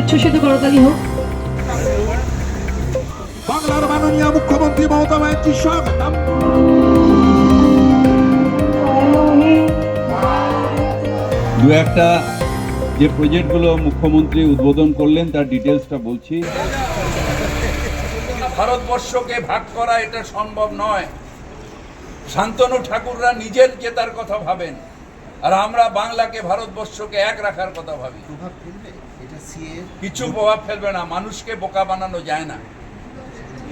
উচ্ছ্বসিত করতালি হোক। বাংলার মাননীয় মুখ্যমন্ত্রী মমতা ব্যানার্জি স্বাগতম দু একটা যে প্রজেক্টগুলো মুখ্যমন্ত্রী উদ্বোধন করলেন তার ডিটেলসটা বলছি। ভারতবর্ষকে ভাগ করা এটা সম্ভব নয়। শান্তনু ঠাকুররা নিজের জেতার কথা ভাবেন আর আমরা বাংলাকে ভারতবর্ষকে এক রাখার কথা ভাবি। কিছু প্রভাব ফেলবে না, মানুষকে বোকা বানানো যায় না।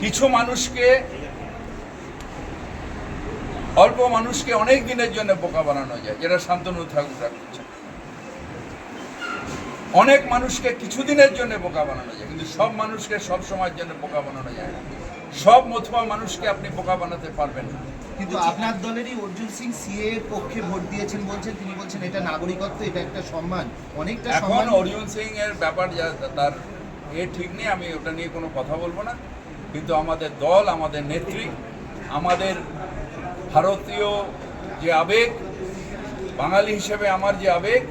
কিছু মানুষকে, অল্প মানুষকে অনেক দিনের জন্য বোকা বানানো যায়, যেটা শান্তনু ঠাকুর করছে অনেক মানুষকে কিছুদিনের জন্য বোকা বানানো যায়, কিন্তু সব মানুষকে সব সময়ের জন্য বোকা বানানো যায় না। সব মথুয়া মানুষকে আপনি বোকা বানাতে পারবেন না। কিন্তু আপনার দলেরই অর্জুন সিং সিএ এর পক্ষে ভোট দিয়েছেন বলছেন তিনি বলছেন এটা নাগরিকত্ব এটা একটা সম্মান অনেকটা এখন সম্মান। অরিয়ন সিং এর ব্যাপার যা তার এ ঠিক নেই আমি ওটা নিয়ে কোনো কথা বলব না। কিন্তু আমাদের দল আমাদের নেত্রী আমাদের ভারতীয় যে আবেগ বাঙালি হিসেবে আমার যে আবেগ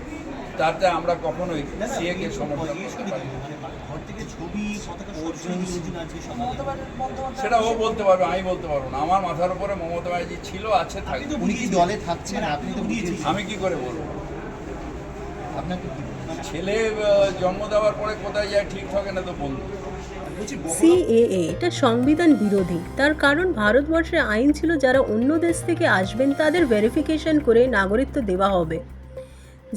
তাতে আমরা কখনোই সিএ কে সমর্থন করতে পারি না। সেটা ও বলতে পারবে আমি বলতে পারব না। আমার মাথার উপরে মমতা ব্যানার্জি ছিল আছে থাকবে উনি কি দলে থাকছেন? আপনি তো আমি কি করে বলব? আপনাকে ছেলে জন্ম দেওয়ার পরে কোথায় যায় ঠিক থাকে না তো বলব সিএএ এটা সংবিধান বিরোধী। তার কারণ ভারতবর্ষে আইন ছিল যারা অন্য দেশ থেকে আসবেন তাদের ভেরিফিকেশন করে নাগরিকত্ব দেওয়া হবে।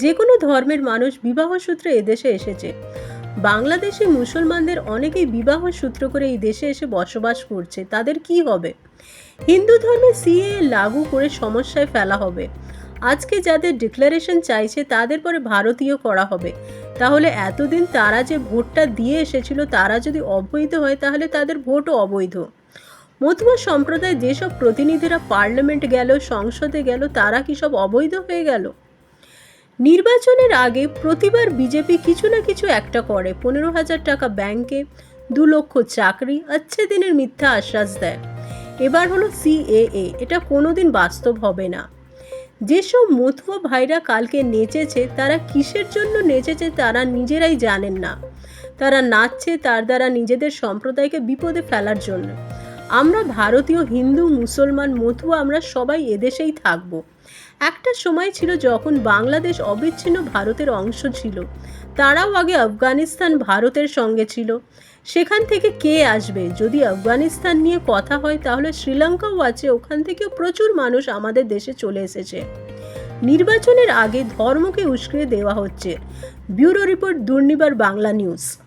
যে কোনো ধর্মের মানুষ বিবাহ সূত্রে এদেশে এসেছে। বাংলাদেশি মুসলমানদের অনেকেই বিবাহ সূত্র করে এই দেশে এসে বসবাস করছে, তাদের কি হবে? হিন্দু ধর্মে সিএ লাগু করে সমস্যায় ফেলা হবে। আজকে যাদের ডিক্লারেশন চাইছে, তাদের পরে ভারতীয় করা হবে। তাহলে এতদিন তারা যে ভোটটা দিয়ে এসেছিল, তারা যদি অবৈধ হয়, তাহলে তাদের ভোটও অবৈধ। মতুয়া সম্প্রদায় যেসব প্রতিনিধিরা পার্লামেন্ট গেল, সংসদে গেল, তারা কি সব অবৈধ হয়ে গেল? নির্বাচনের আগে প্রতিবার বিজেপি কিছু না কিছু একটা করে। পনেরো হাজার টাকা ব্যাংকে, দু লক্ষ চাকরি আচ্ছে দিনের মিথ্যা আশ্বাস দেয়। এবার হলো সিএএ। এটা কোনোদিন বাস্তব হবে না। যেসব মতুয়া ভাইরা কালকে নেচেছে, তারা কিসের জন্য নেচেছে তারা নিজেরাই জানেন না। তারা নাচছে তার দ্বারা নিজেদের সম্প্রদায়কে বিপদে ফেলার জন্য। আমরা ভারতীয়, হিন্দু, মুসলমান মতুয়া আমরা সবাই এদেশেই থাকব। একটা সময় ছিল যখন বাংলাদেশ অবিচ্ছিন্ন ভারতের অংশ ছিল। তারাও আগে আফগানিস্তান ভারতের সঙ্গে ছিল। সেখান থেকে কে আসবে? যদি আফগানিস্তান নিয়ে কথা হয়, তাহলে শ্রীলঙ্কাও আছে। ওখান থেকেও প্রচুর মানুষ আমাদের দেশে চলে এসেছে। নির্বাচনের আগে ধর্মকে উস্কিয়ে দেওয়া হচ্ছে। Bureau report, Durnibar Bangla news.